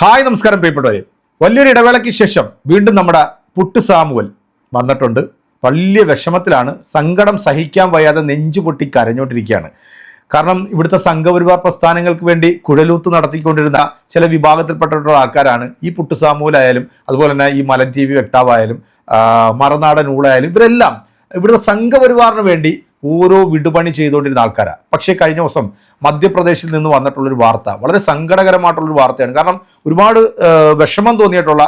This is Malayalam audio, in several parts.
ഹായ് നമസ്കാരം പ്രിയപ്പെട്ടവരെ. വലിയൊരു ഇടവേളയ്ക്ക് ശേഷം വീണ്ടും നമ്മുടെ പുട്ട് സാമുവൽ വന്നിട്ടുണ്ട്. വലിയ വിഷമത്തിലാണ് സങ്കടം സഹിക്കാൻ വയ്യാതെ നെഞ്ചു പൊട്ടി കരഞ്ഞുകൊണ്ടിരിക്കുകയാണ്. കാരണം ഇവിടുത്തെ സംഘപരിവാർ പ്രസ്ഥാനങ്ങൾക്ക് വേണ്ടി കുഴലൂത്ത് നടത്തിക്കൊണ്ടിരുന്ന ചില വിഭാഗത്തിൽപ്പെട്ടിട്ടുള്ള ആൾക്കാരാണ് ഈ പുട്ട് സാമുവലായാലും അതുപോലെ തന്നെ ഈ മലൻ ടി വി വ്യക്താവായാലും മറനാടൻ ഊളായാലും ഇവരെല്ലാം ഇവിടുത്തെ സംഘപരിവാറിന് വേണ്ടി ഓരോ വിടുപണി ചെയ്തുകൊണ്ടിരുന്ന ആൾക്കാരാണ് പക്ഷേ കഴിഞ്ഞ ദിവസം മധ്യപ്രദേശിൽ നിന്ന് വന്നിട്ടുള്ളൊരു വാർത്ത വളരെ സങ്കടകരമായിട്ടുള്ളൊരു വാർത്തയാണ്. കാരണം ഒരുപാട് വിഷമം തോന്നിയിട്ടുള്ള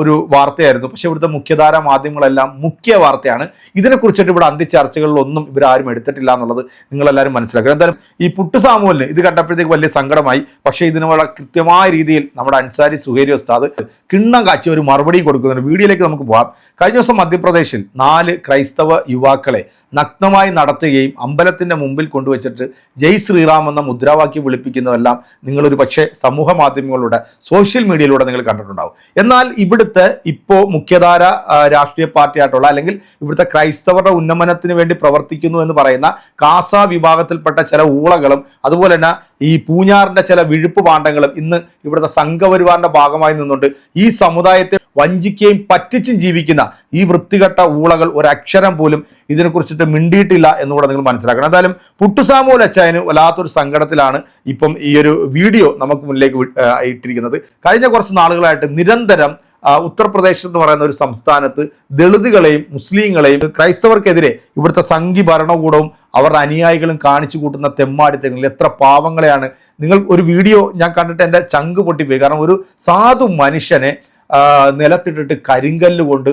ഒരു വാർത്തയായിരുന്നു. പക്ഷേ ഇവിടുത്തെ മുഖ്യധാര മാധ്യമങ്ങളെല്ലാം മുഖ്യ വാർത്തയാണ്. ഇതിനെക്കുറിച്ചിട്ട് ഇവിടെ അന്ത്യചർച്ചകളിലൊന്നും ഇവരാരും എടുത്തിട്ടില്ല എന്നുള്ളത് നിങ്ങളെല്ലാവരും മനസ്സിലാക്കുക എന്തായാലും ഈ പുട്ട് സാമുവലിന് ഇത് കണ്ടപ്പോഴത്തേക്ക് വലിയ സങ്കടമായി. പക്ഷേ ഇതിന് വളരെ കൃത്യമായ രീതിയിൽ നമ്മുടെ അൻസാരി സുഹേരി ഉസ്താദ് കിണ്ണം കാച്ചി ഒരു മറുപടി കൊടുക്കുന്നുണ്ട്. വീഡിയോയിലേക്ക് നമുക്ക് പോകാം. കഴിഞ്ഞ ദിവസം മധ്യപ്രദേശിൽ നാല് ക്രൈസ്തവ യുവാക്കളെ നഗ്നമായി നടത്തുകയും അമ്പലത്തിന്റെ മുമ്പിൽ കൊണ്ടുവച്ചിട്ട് ജയ് ശ്രീറാം എന്ന മുദ്രാവാക്യം വിളിപ്പിക്കുന്നതെല്ലാം നിങ്ങളൊരു പക്ഷേ സമൂഹ മാധ്യമങ്ങളിലൂടെ സോഷ്യൽ മീഡിയയിലൂടെ നിങ്ങൾ കണ്ടിട്ടുണ്ടാവും. എന്നാൽ ഇവിടുത്തെ ഇപ്പോൾ മുഖ്യധാര രാഷ്ട്രീയ പാർട്ടിയായിട്ടുള്ള അല്ലെങ്കിൽ ഇവിടുത്തെ ക്രൈസ്തവരുടെ ഉന്നമനത്തിന് വേണ്ടി പ്രവർത്തിക്കുന്നു എന്ന് പറയുന്ന കാസ വിഭാഗത്തിൽപ്പെട്ട ചില ഊളകളും അതുപോലെ തന്നെ ഈ പൂഞ്ഞാറിന്റെ ചില വിഴുപ്പ് പാണ്ഡങ്ങളും ഇന്ന് ഇവിടുത്തെ സംഘപരിവാറിന്റെ ഭാഗമായി നിന്നുകൊണ്ട് ഈ സമുദായത്തെ വഞ്ചിക്കുകയും പറ്റിച്ചും ജീവിക്കുന്ന ഈ വൃത്തികെട്ട ഊളകൾ ഒരക്ഷരം പോലും ഇതിനെക്കുറിച്ചിട്ട് മിണ്ടിയിട്ടില്ല എന്നുകൂടെ നിങ്ങൾ മനസ്സിലാക്കണം. എന്തായാലും പുട്ടുസാമോൽ അച്ചായന് വല്ലാത്തൊരു സങ്കടത്തിലാണ് ഇപ്പം ഈ ഒരു വീഡിയോ നമുക്ക് മുന്നിലേക്ക് ഇട്ടിരിക്കുന്നത് കഴിഞ്ഞ കുറച്ച് നാളുകളായിട്ട് നിരന്തരം ഉത്തർപ്രദേശ് എന്ന് പറയുന്ന ഒരു സംസ്ഥാനത്ത് ദളിതുകളെയും മുസ്ലിങ്ങളെയും ക്രൈസ്തവർക്കെതിരെ ഇവിടുത്തെ സംഘി ഭരണകൂടവും അവരുടെ അനുയായികളും കാണിച്ചു കൂട്ടുന്ന തെമ്മാടിത്തങ്ങൾ എത്ര പാവങ്ങളെയാണ്. നിങ്ങൾ ഒരു വീഡിയോ ഞാൻ കണ്ടിട്ട് എന്റെ ചങ്ക് പൊട്ടിപ്പോയി. കാരണം ഒരു സാധു മനുഷ്യനെ നിലത്തിട്ടിട്ട് കരിങ്കല്ല് കൊണ്ട്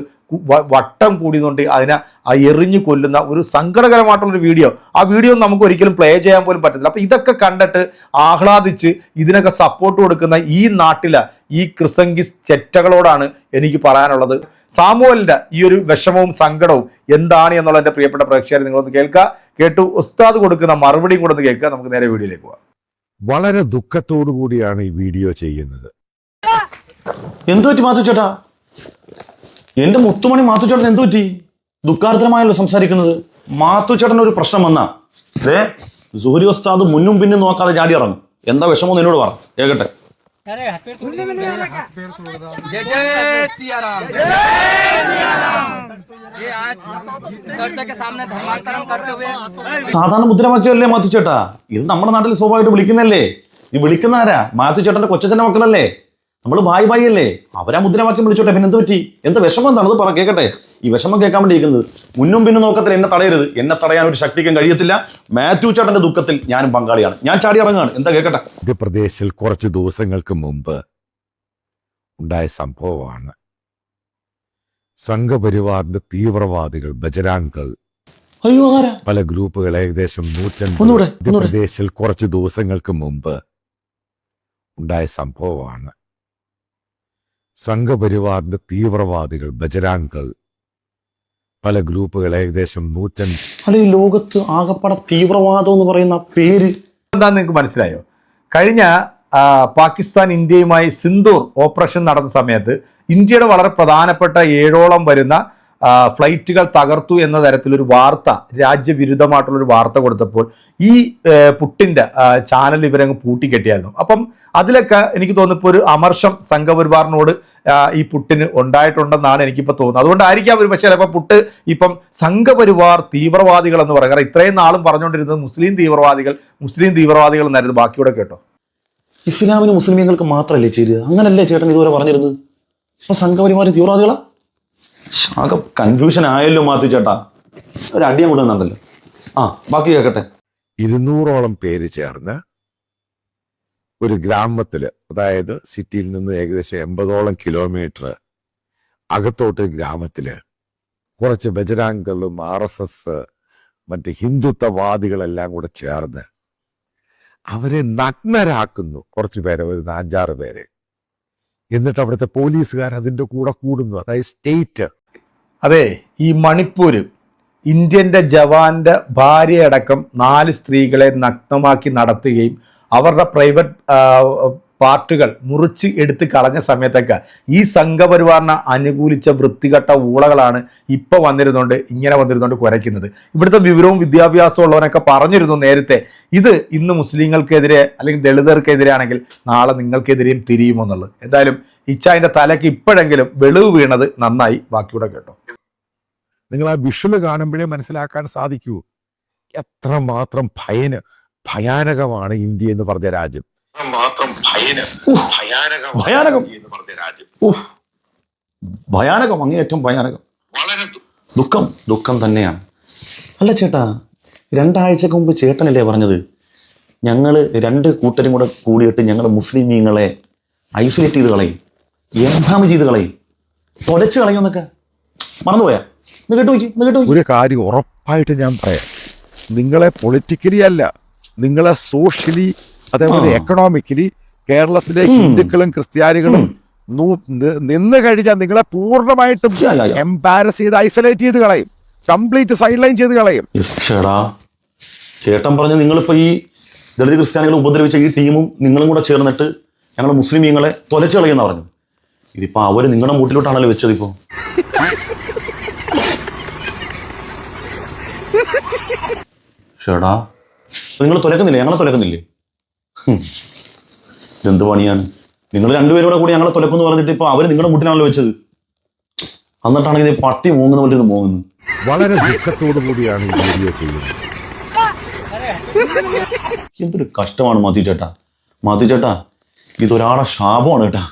വട്ടം കൂടിയതുകൊണ്ട് അതിനെ ആ എറിഞ്ഞു കൊല്ലുന്ന ഒരു സങ്കടകരമായിട്ടുള്ളൊരു വീഡിയോ. ആ വീഡിയോ നമുക്ക് ഒരിക്കലും പ്ലേ ചെയ്യാൻ പോലും പറ്റത്തില്ല. അപ്പോൾ ഇതൊക്കെ കണ്ടിട്ട് ആഹ്ലാദിച്ച് ഇതിനൊക്കെ സപ്പോർട്ട് കൊടുക്കുന്ന ഈ നാട്ടിലെ ഈ ക്രിസംഗിസ് ചെറ്റകളോടാണ് എനിക്ക് പറയാനുള്ളത്. സാമൂഹലിന്റെ ഈ ഒരു വിഷമവും സങ്കടവും എന്താണ് എന്നുള്ള എന്റെ പ്രിയപ്പെട്ട പ്രേക്ഷകരെ നിങ്ങളൊന്ന് കേൾക്കുക. കേട്ടു ഉസ്താദ് കൊടുക്കുന്ന മറുപടിയും കൂടെ ഒന്ന് കേൾക്കുക. നമുക്ക് നേരെ വീഡിയോയിലേക്ക് പോവാം വളരെ ദുഃഖത്തോടു കൂടിയാണ് ഈ വീഡിയോ ചെയ്യുന്നത്. എന്തു പറ്റി മാത്തു ചേട്ടാ? എന്റെ മുത്തുമണി മാത്തു ചേട്ടൻ എന്തു പറ്റി? ദുഃഖാർദ്രമായല്ലോ സംസാരിക്കുന്നത്. മാത്തു ചേട്ടൻ ഒരു പ്രശ്നം വന്നാ. ദേ ജോലി ഉസ്താദ് മുന്നും പിന്നും നോക്കാതെ ചാടി ഇറങ്ങും. എന്താ വിഷമം എന്നോട് പറ. കേക്കട്ടെ जय जय सिया राम ये आज चर्च के सामने धर्मांतरण करते हुए സാധാരണ മുദ്രാവാക്യമല്ലേ മാത്തു ചേട്ടാ ഇത് നമ്മുടെ നാട്ടിൽ സ്വാഭാവികമായിട്ട് വിളിക്കുന്നല്ലേ ഈ വിളിക്കുന്ന ആരാ മാത്തു ചേട്ടന്റെ കൊച്ചച്ഛന്റെ മക്കളല്ലേ നമ്മൾ ബായ് ബായ് അല്ലേ അവരാ മുദ്രാവാക്യം വിളിച്ചോട്ടെ പിന്നെ എന്ത് പറ്റി? എന്താ വിഷമം എന്താണ്? അത് പറ കേക്കട്ടെ. ഈ വിഷമം കേൾക്കാൻ വേണ്ടി ഇരിക്കുന്നത് മുന്നും പിന്നും നോക്കത്തിൽ എന്നെ തടയരുത്. എന്നെ തടയാൻ ഒരു ശക്തിക്കും കഴിയത്തില്ല. മാത്യു ചേട്ടന്റെ ദുഃഖത്തിൽ ഞാനും പങ്കാളിയാണ്. ഞാൻ ചാടി ഇറങ്ങുകയാണ്. എന്താ കേക്കട്ടെ? മധ്യപ്രദേശിൽ കുറച്ച് ദിവസങ്ങൾക്ക് മുമ്പ് ഉണ്ടായ സംഭവമാണ്. സംഘപരിവാറിന്റെ തീവ്രവാദികൾ ബജരാങ്കൾ അയ്യോ പല ഗ്രൂപ്പുകൾ ഏകദേശം നൂറ്റൻപത്. മധ്യപ്രദേശിൽ കുറച്ച് ദിവസങ്ങൾക്ക് മുമ്പ് ഉണ്ടായ സംഭവമാണ്. സംഘപരിവാറിന്റെ തീവ്രവാദികൾ ബജരാങ്കൾ പല ഗ്രൂപ്പുകൾ ഏകദേശം നൂറ്റൻ അല്ല ഈ ലോകത്ത് ആകപ്പാടെ തീവ്രവാദം എന്ന് പറയുന്ന പേര് എന്താന്ന് നിങ്ങൾക്ക് മനസ്സിലായോ? കഴിഞ്ഞ ആ, പാകിസ്ഥാൻ ഇന്ത്യയുമായി സിന്ദൂർ ഓപ്പറേഷൻ നടന്ന സമയത്ത് ഇന്ത്യയുടെ വളരെ പ്രധാനപ്പെട്ട ഏഴോളം വരുന്ന ആ, ഫ്ലൈറ്റുകൾ തകർത്തു എന്ന തരത്തിലൊരു വാർത്ത രാജ്യവിരുദ്ധമായിട്ടുള്ളൊരു വാർത്ത കൊടുത്തപ്പോൾ ഈ ഏ, പുട്ടിന്റെ ആ, ചാനൽ ഇവരങ്ങ് പൂട്ടിക്കെട്ടിയായിരുന്നു. അപ്പം അതിലൊക്കെ എനിക്ക് തോന്നുന്നു ഇപ്പോൾ ഒരു അമർഷം സംഘപരിവാറിനോട് ഈ പുട്ടിന് ഉണ്ടായിട്ടുണ്ടെന്നാണ് എനിക്കിപ്പോൾ തോന്നുന്നത്. അതുകൊണ്ടായിരിക്കാം ഒരു പക്ഷേ ചിലപ്പോൾ പുട്ട് ഇപ്പം സംഘപരിവാർ തീവ്രവാദികൾ എന്ന് പറയുക കാരണം ഇത്രയും നാളും പറഞ്ഞുകൊണ്ടിരുന്നത് മുസ്ലിം തീവ്രവാദികൾ മുസ്ലിം തീവ്രവാദികൾ എന്നായിരുന്നു. ബാക്കിയോടെ കേട്ടോ. ഇസ്ലാമിന് മുസ്ലിമീങ്ങൾക്ക് മാത്രമല്ലേ ചേരുക? അങ്ങനല്ലേ ചേട്ടൻ ഇതുവരെ പറഞ്ഞിരുന്നത്? അപ്പൊ സംഘപരിമാര് തീവ്രവാദികളാ? ആകെ കൺഫ്യൂഷൻ ആയല്ലോ മാത്തു ചേട്ടാ. ഒരു അടിയം കൊണ്ടുവന്നുണ്ടല്ലോ ആ ബാക്കി കേക്കട്ടെ. ഇരുന്നൂറോളം പേര് ചേർന്ന് ഒരു ഗ്രാമത്തിൽ അതായത് സിറ്റിയിൽ നിന്ന് ഏകദേശം എൺപതോളം കിലോമീറ്റർ അകത്തോട്ട് ഗ്രാമത്തിൽ കുറച്ച് ബജരാങ്കളും ആർ എസ് എസ് മറ്റ് ഹിന്ദുത്വവാദികളെല്ലാം കൂടെ ചേർന്ന് അവരെ നഗ്നരാക്കുന്നു കുറച്ച് പേരെ ഒരു അഞ്ചാറ് പേരെ. എന്നിട്ട് അവിടുത്തെ പോലീസുകാർ അതിന്റെ കൂടെ കൂടുന്നു. അതായത് സ്റ്റേറ്റ്. അതെ ഈ മണിപ്പൂര് ഇന്ത്യന്റെ ജവാന്റെ ഭാര്യയടക്കം നാല് സ്ത്രീകളെ നഗ്നമാക്കി നടത്തുകയും അവരുടെ പ്രൈവറ്റ് പാർട്ടുകൾ മുറിച്ച് എടുത്ത് കളഞ്ഞ സമയത്തൊക്കെ ഈ സംഘപരിവാറിനെ അനുകൂലിച്ച വൃത്തികെട്ട ഊളകളാണ് ഇപ്പോൾ വന്നിരുന്നുകൊണ്ട് ഇങ്ങനെ വന്നിരുന്നുകൊണ്ട് കുരയ്ക്കുന്നത്. ഇവിടുത്തെ വിവരവും വിദ്യാഭ്യാസവും ഉള്ളവനൊക്കെ പറഞ്ഞിരുന്നു നേരത്തെ ഇത് ഇന്ന് മുസ്ലിങ്ങൾക്കെതിരെ അല്ലെങ്കിൽ ദളിതർക്കെതിരെ ആണെങ്കിൽ നാളെ നിങ്ങൾക്കെതിരെയും തിരിയുമെന്നുള്ളത് എന്തായാലും ഇച്ചായന്റെ തലയ്ക്ക് ഇപ്പോഴെങ്കിലും വെളിവ് വീണത് നന്നായി. ബാക്കിയൂടെ കേട്ടോ. നിങ്ങൾ ആ വിഷ്വൽ കാണുമ്പോഴേ മനസ്സിലാക്കാൻ സാധിക്കൂ. എത്രമാത്രം ഭയന് ഭയാനകമാണ് ഇന്ത്യ എന്ന് പറഞ്ഞ രാജ്യം. മാത്രം ഭയന് ഭയാനകമാണ് ഭയാനകം. ഇന്ത്യ എന്ന് പറഞ്ഞ രാജ്യം. ഭയാനകം അങ്ങേയറ്റം ഭയാനകം. വളരെ ദുഃഖം ദുഃഖം തന്നെയാണ്. അല്ല ചേട്ടാ രണ്ടാഴ്ചക്ക് മുമ്പ് ചേട്ടനല്ലേ പറഞ്ഞത്? ഞങ്ങൾ രണ്ട് കൂട്ടരും കൂടെ കൂടിയിട്ട് ഞങ്ങൾ മുസ്ലിമീങ്ങളെ ഐസൊലേറ്റ് ചെയ്ത് കളയും. എംഹാമ് ചെയ്ത് കളയും. തൊലച്ച് കളയുമെന്നൊക്കെ മറന്നുപോയാ? ഇത് കേട്ടു നോക്കി കേട്ടു ഒരു കാര്യം ഉറപ്പായിട്ട് ഞാൻ പറയാം. നിങ്ങളെ പൊളിറ്റിക്കലി അല്ല നിങ്ങളെ സോഷ്യലി അതേപോലെ. എക്കണോമിക്കലി കേരളത്തിലെ ഹിന്ദുക്കളും ക്രിസ്ത്യാനികളും നിന്ന് കഴിഞ്ഞാൽ നിങ്ങളെ പൂർണമായിട്ടും. എംപാരസ് ചെയ്ത് ഐസൊലേറ്റ് ചെയ്ത് കളയും. കംപ്ലീറ്റ് സൈഡ് ലൈൻ ചെയ്ത് കളയും. ചേടാ ചേട്ടൻ പറഞ്ഞ നിങ്ങളിപ്പോ ഈ ദളിത് ക്രിസ്ത്യാനികളെ ഉപദ്രവിച്ച ഈ ടീമും നിങ്ങളും കൂടെ ചേർന്നിട്ട് ഞങ്ങൾ മുസ്ലിമീങ്ങളെ തൊലച്ചു കളയുന്ന പറഞ്ഞു ഇതിപ്പോ അവർ നിങ്ങളുടെ മൂട്ടിലോട്ടാണല്ലോ വെച്ചത് ഇപ്പോൾ ചേടാ നിങ്ങൾ തുലക്കുന്നില്ലേ? ഞങ്ങളെ തുലക്കുന്നില്ലേ. ഇതെന്ത് പണിയാണ്? നിങ്ങൾ രണ്ടുപേരോടെ കൂടെ കൂടി ഞങ്ങളെ തുലക്കുമെന്ന് പറഞ്ഞിട്ട് ഇപ്പൊ അവർ നിങ്ങളുടെ മുട്ടിനാണല്ലോ വെച്ചത്. എന്നിട്ടാണെങ്കിൽ ഇത് പട്ടി മൂങ്ങുന്ന പോലെ ഇത് മൂങ്ങുന്നു. വളരെ ദുഃഖത്തോടു കൂടിയാണ് ഈ വീഡിയോ ചെയ്യുന്നത്. എന്തൊരു കഷ്ടമാണ് മാത്യു ചേട്ടാ. മാത്യു ചേട്ടാ ഇതൊരാളെ ശാപമാണ് കേട്ടാ.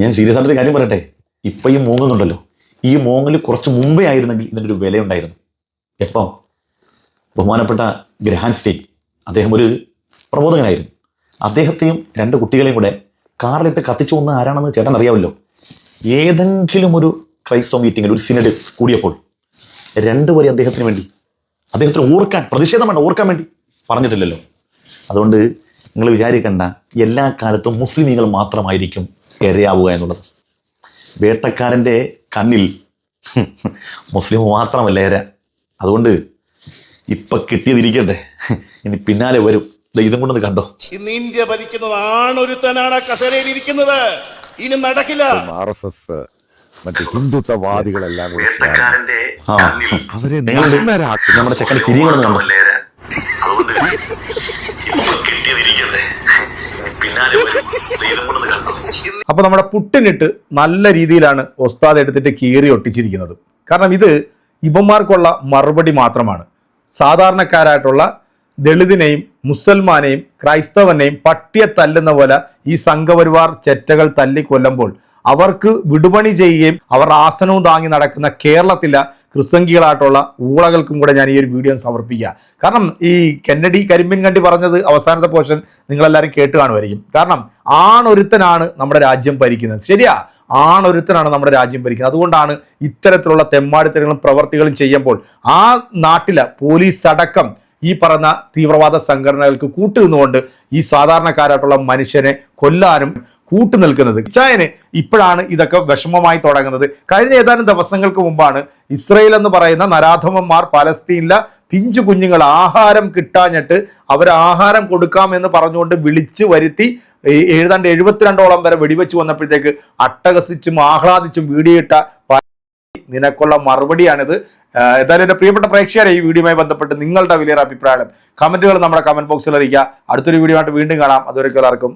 ഞാൻ സീരിയസ് ആയിട്ടൊരു കാര്യം പറയട്ടെ. ഇപ്പം ഈ മൂങ്ങുന്നുണ്ടല്ലോ. ഈ മൂങ്ങൽ കുറച്ച് മുമ്പേ ആയിരുന്നെങ്കിൽ ഇതിന്റെ ഒരു വിലയുണ്ടായിരുന്നു. എപ്പം? ബഹുമാനപ്പെട്ട ഗ്രഹാൻ സ്റ്റേ അദ്ദേഹം ഒരു പ്രബോധകനായിരുന്നു. അദ്ദേഹത്തെയും രണ്ട് കുട്ടികളെയും കൂടെ കാറിലിട്ട് കത്തിച്ചു വന്ന ആരാണെന്ന് ചേട്ടൻ അറിയാമല്ലോ. ഏതെങ്കിലും ഒരു ക്രൈസ്തവ മീറ്റിംഗിൽ ഒരു സിനഡ് കൂടിയപ്പോൾ രണ്ടുപേരെ അദ്ദേഹത്തിന് വേണ്ടി അദ്ദേഹത്തിന് ഓർക്കാൻ പ്രതിഷേധം വേണ്ട ഓർക്കാൻ വേണ്ടി പറഞ്ഞിട്ടില്ലല്ലോ. അതുകൊണ്ട് നിങ്ങൾ വിചാരിക്കേണ്ട എല്ലാ കാലത്തും മുസ്ലിമീങ്ങൾ മാത്രമായിരിക്കും ഇരയാവുക എന്നുള്ളത്. വേട്ടക്കാരന്റെ കണ്ണിൽ മുസ്ലിം മാത്രമല്ല ഇര. അതുകൊണ്ട് ഇപ്പൊ കിട്ടിയതിരിക്കട്ടെ. ഇനി പിന്നാലെ വരും. ദേ ഇതും കൊണ്ടൊന്ന് കണ്ടോ? ഇന്ന് ഇന്ത്യ ഭരിക്കുന്നത് ആണൊരുത്തനാണ് കസേരയിൽ ഇരിക്കുന്നത്. ഇനി നടക്കില്ല. ആർ എസ് എസ് മറ്റു ഹിന്ദുത്വവാദികളെല്ലാം കൂടെ ചേർന്ന്. ആ. അവരെ നമ്മുടെ ചെക്കൻ ചിരിയാണ് അപ്പൊ കണ്ടോ? നമ്മുടെ പുട്ടിനിട്ട് നല്ല രീതിയിലാണ് ഒസ്താദ് എടുത്തിട്ട് കീറി ഒട്ടിച്ചിരിക്കുന്നത്. കാരണം ഇത് ഇവന്മാർക്കുള്ള മറുപടി മാത്രമാണ്. സാധാരണക്കാരായിട്ടുള്ള ദളിതിനെയും മുസൽമാനെയും ക്രൈസ്തവനെയും പട്ടിയെ തല്ലുന്ന പോലെ ഈ സംഘപരിവാർ ചെറ്റകൾ തല്ലിക്കൊല്ലുമ്പോൾ അവർക്ക് വിടുപണി ചെയ്യുകയും അവർ ആസനവും താങ്ങി നടക്കുന്ന കേരളത്തിലെ ക്രിസംഖികളായിട്ടുള്ള ഊളകൾക്കും കൂടെ ഞാൻ ഈ ഒരു വീഡിയോ സമർപ്പിക്കുക. കാരണം ഈ കെന്നഡി കരിമ്പിൻ കണ്ടി പറഞ്ഞത് അവസാനത്തെ പോർഷൻ നിങ്ങളെല്ലാവരും കേട്ട് കാണുമായിരിക്കും. കാരണം ആണൊരുത്തനാണ് നമ്മുടെ രാജ്യം ഭരിക്കുന്നത്. ശരിയാ? ആണൊരുത്തനാണ് നമ്മുടെ രാജ്യം ഭരിക്കുന്നത്. അതുകൊണ്ടാണ് ഇത്തരത്തിലുള്ള തെമ്മാടിത്തരങ്ങളും പ്രവർത്തികളും ചെയ്യുമ്പോൾ ആ നാട്ടിലെ പോലീസ് അടക്കം ഈ പറഞ്ഞ തീവ്രവാദ സംഘടനകൾക്ക് കൂട്ടുനിന്നുകൊണ്ട് ഈ സാധാരണക്കാരായിട്ടുള്ള മനുഷ്യനെ കൊല്ലാനും കൂട്ടു നിൽക്കുന്നത് ചായന് ഇപ്പോഴാണ് ഇതൊക്കെ വിഷമമായി തുടങ്ങുന്നത്. കഴിഞ്ഞ ഏതാനും ദിവസങ്ങൾക്ക് മുമ്പാണ് ഇസ്രയേൽ എന്ന് പറയുന്ന നരാധമന്മാർ പലസ്തീനിലെ പിഞ്ചു കുഞ്ഞുങ്ങൾ ആഹാരം കിട്ടാഞ്ഞിട്ട് അവർ ആഹാരം കൊടുക്കാമെന്ന് പറഞ്ഞുകൊണ്ട് വിളിച്ചു വരുത്തി ഈ ഏതാണ്ട് എഴുപത്തിരണ്ടോളം വരെ വെടിവെച്ച് വന്നപ്പോഴത്തേക്ക് അട്ടഹസിച്ചും ആഹ്ലാദിച്ചും വീഡിയോ ഇട്ട നിനക്കുള്ള മറുപടിയാണിത്. എന്തായാലും എന്റെ പ്രിയപ്പെട്ട പ്രേക്ഷകരെ ഈ വീഡിയോയുമായി ബന്ധപ്പെട്ട് നിങ്ങളുടെ വലിയൊരു അഭിപ്രായം കമന്റുകൾ നമ്മുടെ കമന്റ് ബോക്സിൽ അറിയിക്കുക. അടുത്തൊരു വീഡിയോ ആയിട്ട് വീണ്ടും കാണാം. അതുവരെ എല്ലാവർക്കും